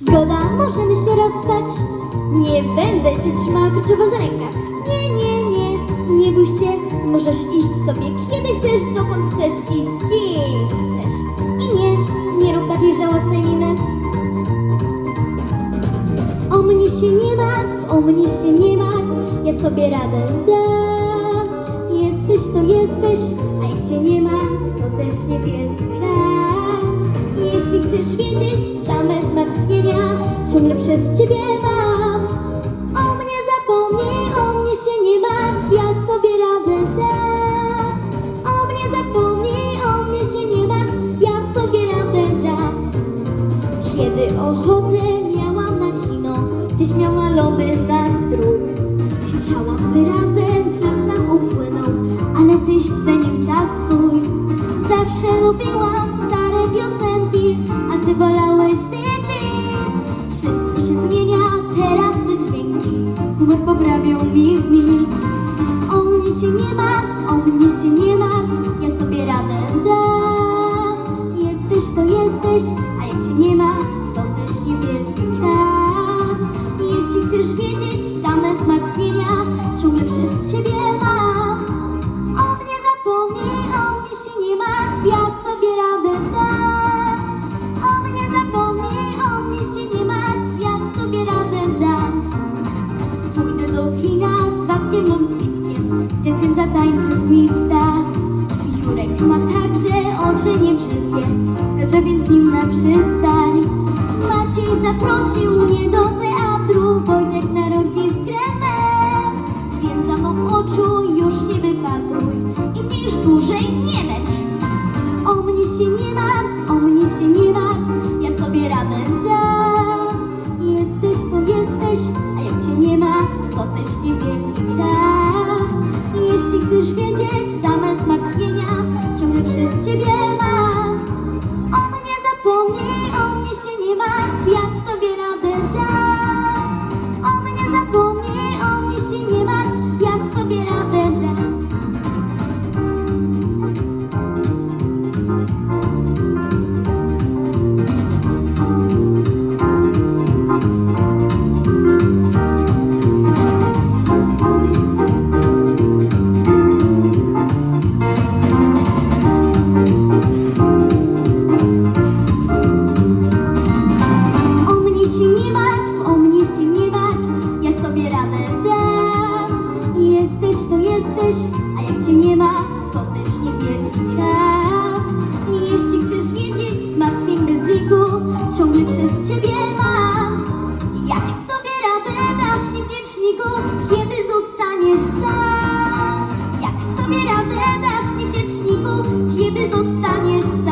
Zgoda, możemy się rozstać. Nie będę cię trzymała kluczowo za rękę. Nie, nie, nie, nie bój się. Możesz iść sobie kiedy chcesz, dokąd chcesz i z kim chcesz. I nie, nie rób takiej żałosnej miny. O mnie się nie martw, o mnie się nie martw, ja sobie radę dam. Jesteś to jesteś, a jak cię nie ma, to też niewielki kram. Jeśli chcesz wiedzieć same zmartwienia, ciągle przez ciebie mam. O mnie zapomnij, o mnie się nie martw, ja sobie radę dam. O mnie zapomnij, o mnie się nie martw, ja sobie radę dam. Kiedy ochotę miałam na kino, tyś miała lody nastrój. Chciałam by razem, czas nam upłynął, ale tyś cenił czas swój. Zawsze lubiłam stare piosenki, ty wolałeś big Wszystko się zmienia, teraz te dźwięki, humor poprawią mi w mig. O mnie się nie martw, o mnie się nie niebrzydkie, skoczę więc z nim na przystań. Maciej zaprosił mnie do teatru, Wojtek na rolki z kremem. Więc za mą oczu już nie wypatruj i mnie już dłużej nie męcz. O mnie się nie martw, o mnie się nie martw, ja sobie radę dam. Jesteś to jesteś, a jak cię nie ma, to też niewielki kram. chcesz, a jak cię nie ma, to też nie wielki. I jeśli chcesz wiedzieć zmartwień bez liku, ciągle przez ciebie mam. Jak sobie radę dasz niewdzięczniku, kiedy zostaniesz sam? Jak sobie radę dasz niewdzięczniku, kiedy zostaniesz sam?